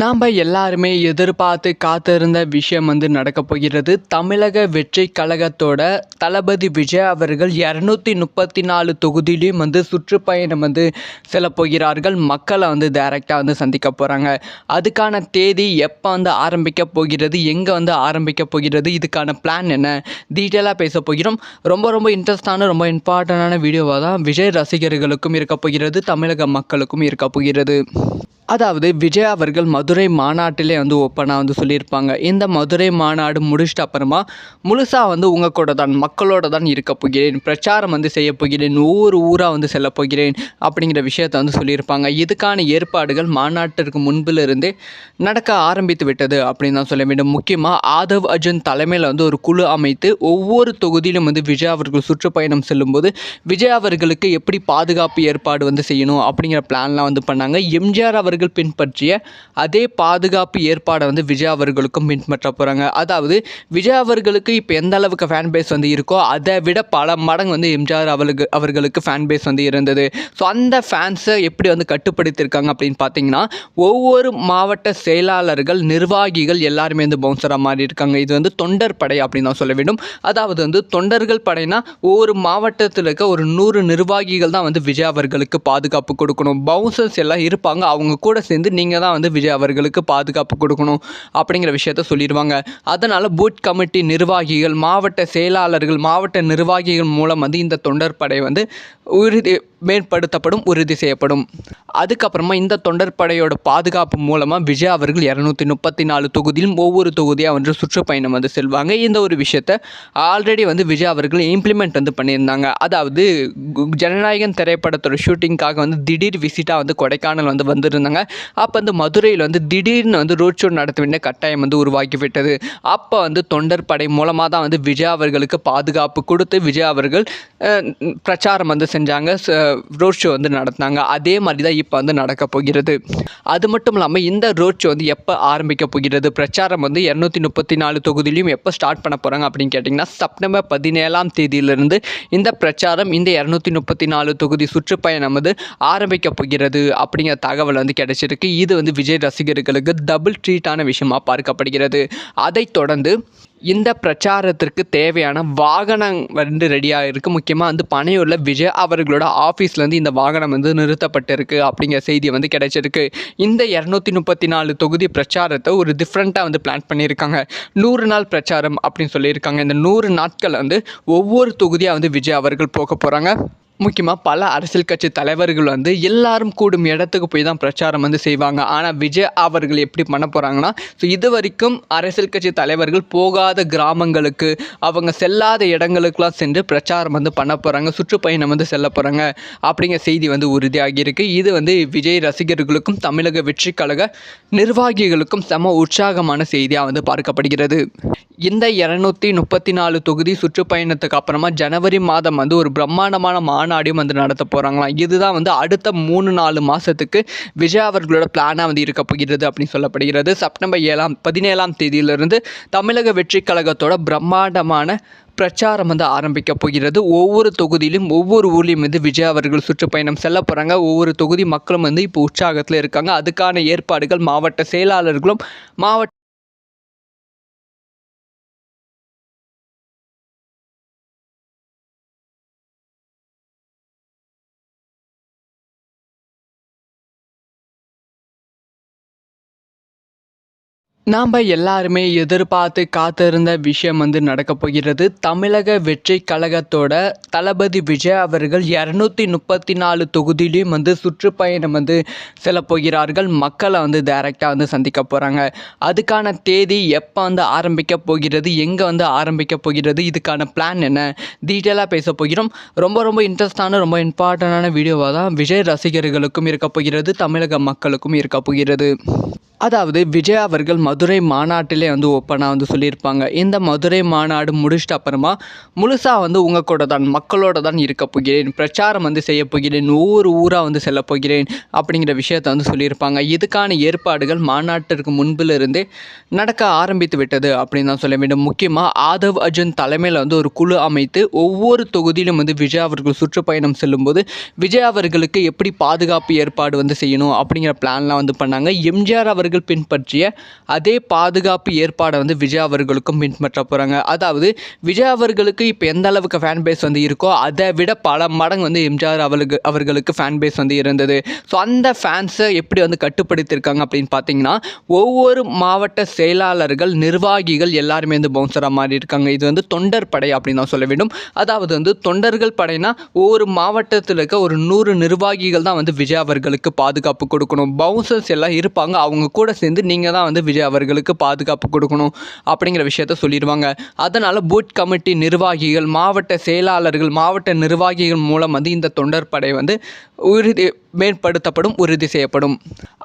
நாம் எல்லாருமே எதிர்பார்த்து காத்திருந்த விஷயம் வந்து நடக்கப் போகிறது. தமிழக வெற்றி கழகத்தோட தளபதி விஜய் அவர்கள் இரநூத்தி முப்பத்தி நாலு தொகுதியிலையும் வந்து சுற்றுப்பயணம் வந்து செல்ல போகிறார்கள். மக்களை வந்து டைரெக்டாக வந்து சந்திக்க போகிறாங்க அதுக்கான தேதி எப்போ வந்து ஆரம்பிக்க போகிறது? எங்கே வந்து ஆரம்பிக்க போகிறது? இதுக்கான பிளான் என்ன? டீட்டெயிலாக பேச போகிறோம். ரொம்ப ரொம்ப இன்ட்ரெஸ்டான ரொம்ப இம்பார்ட்டண்டான வீடியோவாக தான் விஜய் ரசிகர்களுக்கும் இருக்க போகிறது. தமிழக மக்களுக்கும் இருக்க போகிறது. அதாவது விஜய் அவர்கள் மதுரை மாநாட்டிலே வந்து ஓப்பனாக வந்து சொல்லியிருப்பாங்க. இந்த மதுரை மாநாடு முடிச்சிட்ட அப்புறமா முழுசாக வந்து உங்கள் கூட தான் மக்களோட தான் இருக்க போகிறேன். பிரச்சாரம் வந்து செய்ய போகிறேன். ஒவ்வொரு ஊராக வந்து செல்ல போகிறேன் அப்படிங்கிற விஷயத்தை வந்து சொல்லியிருப்பாங்க. இதுக்கான ஏற்பாடுகள் மாநாட்டிற்கு முன்பிலிருந்தே நடக்க ஆரம்பித்து விட்டது அப்படின்னு தான் சொல்ல வேண்டும். முக்கியமாக ஆதவ் அர்ஜுன் தலைமையில் வந்து ஒரு குழு அமைத்து ஒவ்வொரு தொகுதியிலும் வந்து விஜய் அவர்கள் சுற்றுப்பயணம் செல்லும்போது விஜய் அவர்களுக்கு எப்படி பாதுகாப்பு ஏற்பாடு வந்து செய்யணும் அப்படிங்கிற பிளான்லாம் வந்து பண்ணாங்க. எம்ஜிஆர் அவர் அவர்கள் பின்பற்றிய அதே பாதுகாப்பு ஏற்பாடை வந்து விஜய் அவர்களுக்கும் பின்பற்ற போகிறாங்க அதாவது விஜய் அவர்களுக்கு இப்போ எந்த அளவுக்கு ஃபேன் பேஸ் வந்து இருக்கோ அதை விட பல மடங்கு வந்து எம்ஜிஆர் அவர்களுக்கு அவர்களுக்கு ஃபேன் பேஸ் வந்து இருந்தது. ஸோ அந்த ஃபேன்ஸை எப்படி வந்து கட்டுப்படுத்தியிருக்காங்க அப்படின்னு பார்த்தீங்கன்னா ஒவ்வொரு மாவட்ட செயலாளர்கள் நிர்வாகிகள் எல்லாருமே வந்து பவுன்சராக மாறி இருக்காங்க இது வந்து தொண்டர் படை அப்படின்னு தான் சொல்ல வேண்டும். அதாவது வந்து தொண்டர்கள் படைனா ஒவ்வொரு மாவட்டத்தில் இருக்க ஒரு நூறு நிர்வாகிகள் தான் வந்து விஜய் அவர்களுக்கு பாதுகாப்பு கொடுக்கணும். பவுன்சர்ஸ் எல்லாம் இருப்பாங்க அவங்க கூட சேர்ந்து நீங்கள் தான் வந்து விஜய் அவர்களுக்கு பாதுகாப்பு கொடுக்கணும் அப்படிங்கிற விஷயத்த சொல்லிடுவாங்க. அதனால் பூத் கமிட்டி நிர்வாகிகள் மாவட்ட செயலாளர்கள் மாவட்ட நிர்வாகிகள் மூலம் வந்து இந்த தொண்டர் படை வந்து உறுதி மேம்படுத்தப்படும் உறுதி செய்யப்படும். அதுக்கப்புறமா இந்த தொண்டர் படையோட பாதுகாப்பு மூலமாக விஜய் அவர்கள் இரநூத்தி முப்பத்தி நாலு தொகுதியிலும் ஒவ்வொரு தொகுதியாக வந்து சுற்றுப்பயணம் வந்து செல்வாங்க. இந்த ஒரு விஷயத்த ஆல்ரெடி வந்து விஜய் அவர்கள் இம்ப்ளிமெண்ட் வந்து பண்ணியிருந்தாங்க. அதாவது கு- ஜனநாயகன் திரைப்படத்தோட ஷூட்டிங்காக வந்து திடீர் விசிட்டாக வந்து கொடைக்கானல் வந்து வந்திருந்தாங்க. அப்போ வந்து மதுரையில் வந்து திடீர்னு வந்து ரோட் ஷோ நடத்த வேண்டிய கட்டாயம் வந்து உருவாக்கிவிட்டது. அப்போ வந்து தொண்டர் படை மூலமாக தான் வந்து விஜய் அவர்களுக்கு பாதுகாப்பு கொடுத்து விஜய் அவர்கள் பிரச்சாரம் வந்து செஞ்சாங்க. ரோட் ஷோ வந்து நடத்தினாங்க. அதே மாதிரி தான் இப்போ வந்து நடக்க போகிறது. அது மட்டும் இல்லாமல் இந்த ரோட் ஷோ வந்து எப்போ ஆரம்பிக்க போகிறது? பிரச்சாரம் வந்து இரநூத்தி முப்பத்தி நாலு தொகுதியிலையும் எப்போ ஸ்டார்ட் பண்ண போகிறாங்க அப்படின்னு கேட்டிங்கன்னா செப்டம்பர் பதினேழாம் தேதியிலிருந்து இந்த பிரச்சாரம் இந்த இரநூத்தி முப்பத்தி நாலு தொகுதி சுற்றுப்பயணம் வந்து ஆரம்பிக்க போகிறது அப்படிங்கிற தகவல் வந்து கிடைச்சிருக்கு. இது வந்து விஜய் ரசிகர்களுக்கு டபுள் ட்ரீட்டான விஷயமாக பார்க்கப்படுகிறது. அதைத் தொடர்ந்து இந்த பிரச்சாரத்திற்கு தேவையான வாகனம் வந்து ரெடியாக இருக்குது முக்கியமாக வந்து பனையூரில் விஜய் அவர்களோட ஆஃபீஸ்லேருந்து இந்த வாகனம் வந்து நிறுத்தப்பட்டிருக்கு அப்படிங்கிற செய்தி வந்து கிடைச்சிருக்கு. இந்த இரநூத்தி முப்பத்தி நாலு தொகுதி பிரச்சாரத்தை ஒரு டிஃப்ரெண்ட்டாக வந்து பிளான் பண்ணியிருக்காங்க. நூறு நாள் பிரச்சாரம் அப்படின்னு சொல்லியிருக்காங்க. இந்த நூறு நாட்கள் வந்து ஒவ்வொரு தொகுதியாக வந்து விஜய் அவர்கள் போக போகிறாங்க முக்கியமாக பல அரசியல் கட்சி தலைவர்கள் வந்து எல்லாரும் கூடும் இடத்துக்கு போய் தான் பிரச்சாரம் வந்து செய்வாங்க. ஆனால் விஜய் அவர்கள் எப்படி பண்ண போகிறாங்கன்னா ஸோ இது வரைக்கும் அரசியல் கட்சி தலைவர்கள் போகாத கிராமங்களுக்கு அவங்க செல்லாத இடங்களுக்குலாம் சென்று பிரச்சாரம் வந்து பண்ண போகிறாங்க சுற்றுப்பயணம் வந்து செல்ல போகிறாங்க அப்படிங்கிற செய்தி வந்து உறுதியாகியிருக்கு இது வந்து விஜய் ரசிகர்களுக்கும் தமிழக வெற்றி கழக நிர்வாகிகளுக்கும் செம உற்சாகமான செய்தியாக வந்து பார்க்கப்படுகிறது. இந்த இரநூத்தி முப்பத்தி நாலு தொகுதி சுற்றுப்பயணத்துக்கு அப்புறமா ஜனவரி மாதம் வந்து ஒரு பிரம்மாண்டமான மாநாடையும் வந்து நடத்த போகிறாங்களாம் இதுதான் வந்து அடுத்த மூணு நாலு மாதத்துக்கு விஜய் அவர்களோட பிளானாக வந்து இருக்க போகிறது அப்படின்னு சொல்லப்படுகிறது. செப்டம்பர் ஏழாம் பதினேழாம் தேதியிலிருந்து தமிழக வெற்றி கழகத்தோட பிரம்மாண்டமான பிரச்சாரம் வந்து ஆரம்பிக்க போகிறது. ஒவ்வொரு தொகுதியிலும் ஒவ்வொரு ஊர்லேயும் வந்து விஜய் அவர்கள் சுற்றுப்பயணம் செல்ல போகிறாங்க ஒவ்வொரு தொகுதி மக்களும் வந்து இப்போ உற்சாகத்தில் இருக்காங்க. அதுக்கான ஏற்பாடுகள் மாவட்ட செயலாளர்களும் மாவட்ட நாம் எல்லாருமே எதிர்பார்த்து காத்திருந்த விஷயம் வந்து நடக்க போகிறது. தமிழக வெற்றி கழகத்தோட தளபதி விஜய் அவர்கள் இரநூத்தி முப்பத்தி நாலு தொகுதியிலையும் வந்து சுற்றுப்பயணம் வந்து செல்ல போகிறார்கள். மக்களை வந்து டைரெக்டாக வந்து சந்திக்க போகிறாங்க அதுக்கான தேதி எப்போ வந்து ஆரம்பிக்க போகிறது? எங்கே வந்து ஆரம்பிக்க போகிறது? இதுக்கான பிளான் என்ன? டீட்டெயிலாக பேச போகிறோம். ரொம்ப ரொம்ப இன்ட்ரெஸ்டான ரொம்ப இம்பார்ட்டண்டான வீடியோவாக தான் விஜய் ரசிகர்களுக்கும் இருக்க போகிறது. தமிழக மக்களுக்கும் இருக்க போகிறது. அதாவது விஜய் அவர்கள் மதுரை மாநாட்டிலே வந்து ஓப்பனாக வந்து சொல்லியிருப்பாங்க. இந்த மதுரை மாநாடு முடிச்சிட்ட அப்புறமா முழுசாக வந்து உங்கள் கூட தான் மக்களோட தான் இருக்க போகிறேன் பிரச்சாரம் வந்து செய்ய போகிறேன் ஒவ்வொரு ஊராக வந்து செல்ல போகிறேன் அப்படிங்கிற விஷயத்தை வந்து சொல்லியிருப்பாங்க. இதுக்கான ஏற்பாடுகள் மாநாட்டிற்கு முன்பிலிருந்தே நடக்க ஆரம்பித்து விட்டது அப்படின்னு தான் சொல்ல வேண்டும். முக்கியமாக ஆதவ் அர்ஜுன் தலைமையில் வந்து ஒரு குழு அமைத்து ஒவ்வொரு தொகுதியிலும் வந்து விஜய் அவர்கள் சுற்றுப்பயணம் செல்லும்போது விஜய் அவர்களுக்கு எப்படி பாதுகாப்பு ஏற்பாடு வந்து செய்யணும் அப்படிங்கிற பிளான்லாம் வந்து பண்ணாங்க. எம்ஜிஆர் அவர்கள் அவர்கள் பின்பற்றிய அதே பாதுகாப்பு ஏற்பாடை வந்து விஜய் அவர்களுக்கும் பின்பற்ற போகிறாங்க அதாவது விஜய் அவர்களுக்கு இப்போ எந்த அளவுக்கு ஃபேன் பேஸ் வந்து இருக்கோ அதை விட பல மடங்கு வந்து எம்ஜிஆர் அவர்களுக்கு அவர்களுக்கு ஃபேன் பேஸ் வந்து இருந்தது. ஸோ அந்த ஃபேன்ஸை எப்படி வந்து கட்டுப்படுத்தியிருக்காங்க அப்படின்னு பார்த்தீங்கன்னா ஒவ்வொரு மாவட்ட செயலாளர்கள் நிர்வாகிகள் எல்லாருமே வந்து பவுன்சராக மாறி இருக்காங்க. இது வந்து தொண்டர் படை அப்படின்னு தான் சொல்ல வேண்டும். அதாவது வந்து தொண்டர்கள் படைனா ஒவ்வொரு மாவட்டத்தில் இருக்க ஒரு நூறு நிர்வாகிகள் தான் வந்து விஜய் அவர்களுக்கு பாதுகாப்பு கொடுக்கணும். பவுன்சர்ஸ் எல்லாம் இருப்பாங்க அவங்க கூட சேர்ந்து நீங்கள் தான் வந்து விஜய் அவர்களுக்கு பாதுகாப்பு கொடுக்கணும் அப்படிங்கிற விஷயத்த சொல்லிடுவாங்க. அதனால் பூத் கமிட்டி நிர்வாகிகள் மாவட்ட செயலாளர்கள் மாவட்ட நிர்வாகிகள் மூலம் வந்து இந்த தொண்டர் படை வந்து உறுதி மேம்படுத்தப்படும் உறுதி செய்யப்படும்.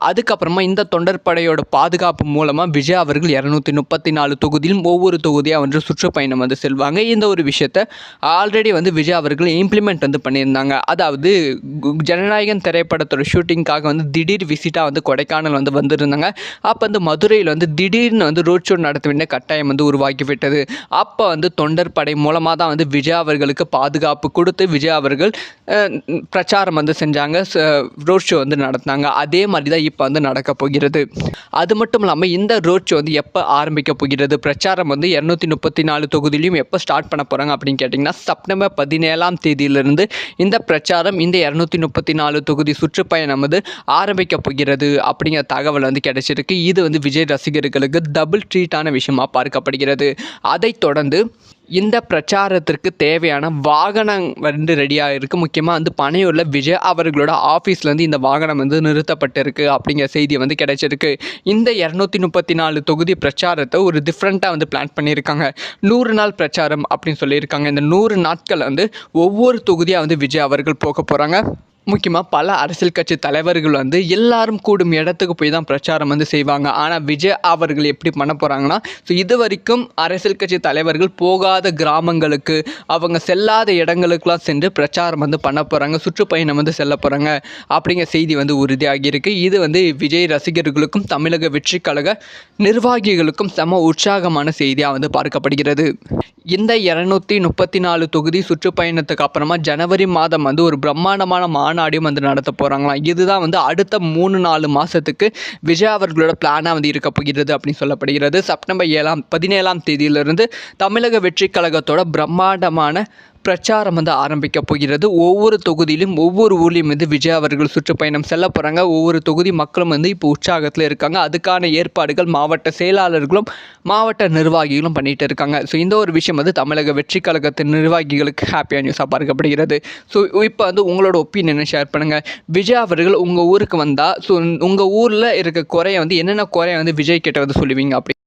அதுக்கப்புறமா இந்த தொண்டர் படையோட பாதுகாப்பு மூலமாக விஜய் அவர்கள் இரநூத்தி முப்பத்தி நாலு தொகுதியிலும் ஒவ்வொரு தொகுதியாக வந்து சுற்றுப்பயணம் வந்து செல்வாங்க. இந்த ஒரு விஷயத்த ஆல்ரெடி வந்து விஜய் அவர்கள் இம்ப்ளிமெண்ட் வந்து பண்ணியிருந்தாங்க. அதாவது கு- ஜனநாயகன் திரைப்படத்தோட ஷூட்டிங்காக வந்து திடீர் விசிட்டாக வந்து கொடைக்கானல் வந்து வந்திருந்தாங்க. அப்போ வந்து மதுரையில் வந்து திடீர்னு வந்து ரோட் ஷோ நடத்த வேண்டிய கட்டாயம் வந்து உருவாக்கிவிட்டது. அப்போ வந்து தொண்டர் படை மூலமாக தான் வந்து விஜய் அவர்களுக்கு பாதுகாப்பு கொடுத்து விஜய் அவர்கள் பிரச்சாரம் வந்து செஞ்சாங்க. ரோட் ஷோ வந்து நடத்தினாங்க. அதே மாதிரி தான் இப்போ வந்து நடக்க போகிறது. அது மட்டும் இல்லாமல் இந்த ரோட் ஷோ வந்து எப்போ ஆரம்பிக்க போகிறது? பிரச்சாரம் வந்து இரநூத்தி முப்பத்தி நாலு தொகுதியிலையும் எப்போ ஸ்டார்ட் பண்ண போகிறாங்க அப்படின்னு கேட்டிங்கன்னா செப்டம்பர் பதினேழாம் தேதியிலிருந்து இந்த பிரச்சாரம் இந்த இரநூத்தி முப்பத்தி நாலு தொகுதி சுற்றுப்பயணம் வந்து ஆரம்பிக்க போகிறது அப்படிங்கிற தகவல் வந்து கிடைச்சிருக்கு. இது வந்து விஜய் ரசிகர்களுக்கு டபுள் ட்ரீட்டான விஷயமாக பார்க்கப்படுகிறது. அதைத் தொடர்ந்து இந்த பிரச்சாரத்திற்கு தேவையான வாகனம் வந்து ரெடியாக இருக்குது முக்கியமாக வந்து பனையூரில் விஜய் அவர்களோட ஆஃபீஸ்லேருந்து இந்த வாகனம் வந்து நிறுத்தப்பட்டிருக்கு அப்படிங்கிற செய்தி வந்து கிடைச்சிருக்கு. இந்த இரநூத்தி முப்பத்தி நாலு தொகுதி பிரச்சாரத்தை ஒரு டிஃப்ரெண்ட்டாக வந்து பிளான் பண்ணியிருக்காங்க. நூறு நாள் பிரச்சாரம் அப்படின்னு சொல்லியிருக்காங்க. இந்த நூறு நாட்கள் வந்து ஒவ்வொரு தொகுதியாக வந்து விஜய் அவர்கள் போக போகிறாங்க முக்கியமாக பல அரசியல் கட்சி தலைவர்கள் வந்து எல்லாரும் கூடும் இடத்துக்கு போய் தான் பிரச்சாரம் வந்து செய்வாங்க. ஆனால் விஜய் அவர்கள் எப்படி பண்ண போகிறாங்கன்னா ஸோ இது வரைக்கும் அரசியல் கட்சி தலைவர்கள் போகாத கிராமங்களுக்கு அவங்க செல்லாத இடங்களுக்குலாம் சென்று பிரச்சாரம் வந்து பண்ண போகிறாங்க சுற்றுப்பயணம் வந்து செல்ல போகிறாங்க அப்படிங்கிற செய்தி வந்து உறுதியாகியிருக்கு இது வந்து விஜய் ரசிகர்களுக்கும் தமிழக வெற்றி கழக நிர்வாகிகளுக்கும் செம உற்சாகமான செய்தியாக வந்து பார்க்கப்படுகிறது. இந்த இரநூத்தி முப்பத்தி நாலு தொகுதி சுற்றுப்பயணத்துக்கு அப்புறமா ஜனவரி மாதம் வந்து ஒரு பிரம்மாண்டமான மாநாடையும் வந்து நடத்த போகிறாங்களாம் இதுதான் வந்து அடுத்த மூணு நாலு மாதத்துக்கு விஜய் அவர்களோட பிளானாக வந்து இருக்க போகிறது அப்படின்னு சொல்லப்படுகிறது. செப்டம்பர் ஏழாம் பதினேழாம் தேதியிலிருந்து தமிழக வெற்றி கழகத்தோட பிரம்மாண்டமான பிரச்சாரம் வந்து ஆரம்பிக்க போகிறது. ஒவ்வொரு தொகுதியிலும் ஒவ்வொரு ஊர்லேயும் வந்து விஜய் அவர்கள் சுற்றுப்பயணம் செல்ல போகிறாங்க ஒவ்வொரு தொகுதி மக்களும் வந்து இப்போ உற்சாகத்தில் இருக்காங்க. அதுக்கான ஏற்பாடுகள் மாவட்ட செயலாளர்களும் மாவட்ட நிர்வாகிகளும் பண்ணிகிட்டு இருக்காங்க. ஸோ இந்த ஒரு விஷயம் வந்து தமிழக வெற்றி கழகத்தின் நிர்வாகிகளுக்கு ஹாப்பியாக நியூஸாக பார்க்கப்படுகிறது. ஸோ இப்போ வந்து உங்களோட ஒப்பீனியனை ஷேர் பண்ணுங்கள் விஜய் அவர்கள் உங்கள் ஊருக்கு வந்தால் ஸோ உங்கள் ஊரில் இருக்க குறைய வந்து என்னென்ன குறைய வந்து விஜய் கிட்ட வந்து சொல்லுவீங்க அப்படி?